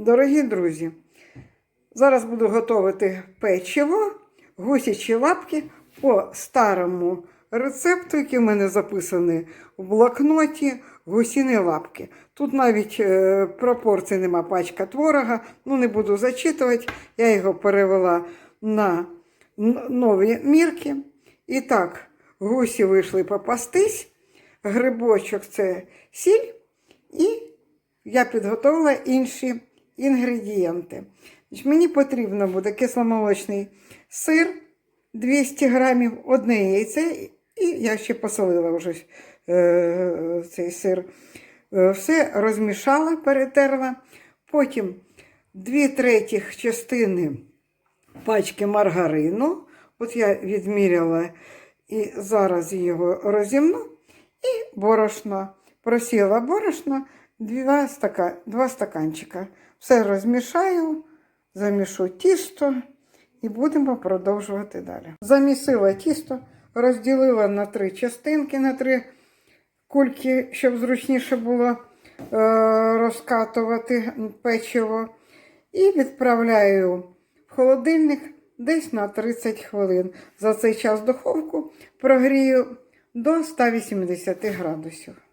Дорогі друзі, зараз буду готувати печиво, гусячі лапки по старому рецепту, який в мене записаний в блокноті гусіні лапки. Тут навіть е, пропорцій нема пачка творога, ну не буду зачитувати. Я його перевела на нові мірки. І так, гусі вийшли попастись, грибочок це сіль, і я підготувала інші інгредієнти. Мені потрібно буде кисломолочний сир 200 грамів, одне яйце, і я ще посолила вже е, цей сир. Е, Все розмішала, перетерла. Потім 2 третіх частини пачки маргарину. От я відміряла і зараз його розімну. І борошно. Просіла борошно 2, стака, 2 стаканчика. Все розмішаю, замішу тісто і будемо продовжувати далі. Замісила тісто, розділила на три частинки, на три кульки, щоб зручніше було е, розкатувати печиво. І відправляю в холодильник десь на 30 хвилин. За цей час духовку прогрію до 180 градусів.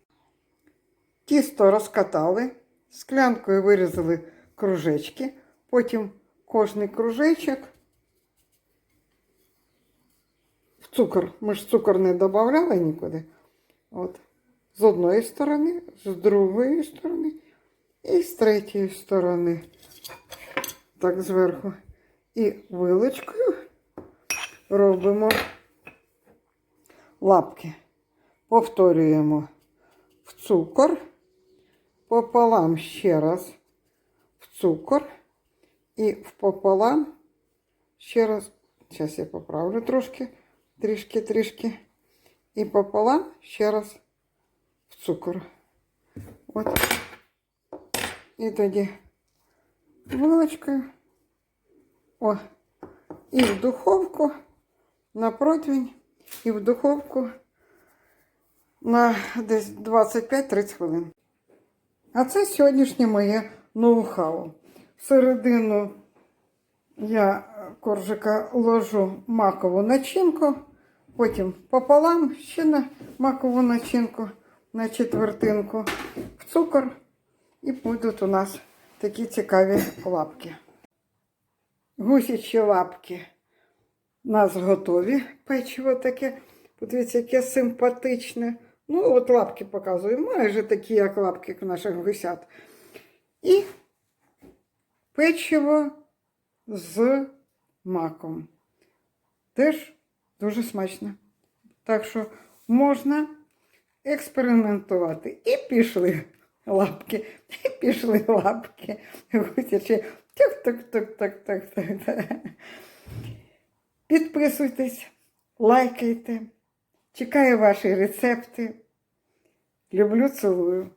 Тісто розкатали, склянкою вирізали кружечки, потім кожний кружечок в цукор. Ми ж цукор не додавали нікуди. От. З одної сторони, з другої сторони і з третьої сторони. Так зверху. І вилочкою робимо лапки. Повторюємо в цукор, пополам ще раз в цукор і впополам ще раз. Зараз я поправлю трошки, трішки, трішки. І пополам ще раз в цукор. От. І тоді вилочкою. О. І в духовку на противень, і в духовку на десь 25-30 хвилин. А це сьогоднішнє моє ноу-хау. Всередину я коржика ложу макову начинку, потім пополам ще на макову начинку на четвертинку, в цукор, і будуть у нас такі цікаві лапки. Гусячі лапки у нас готові. Печиво таке. Подивіться, яке симпатичне. Ну, от лапки показую, майже такі, як лапки як наших гусят. І печиво з маком. Теж дуже смачно. Так що можна експериментувати. І пішли лапки, і пішли лапки. Гусячі. Тюк-тук-тук-тук-тук-тук. Підписуйтесь, лайкайте. Чекаю ваші рецепти. Люблю, цілую.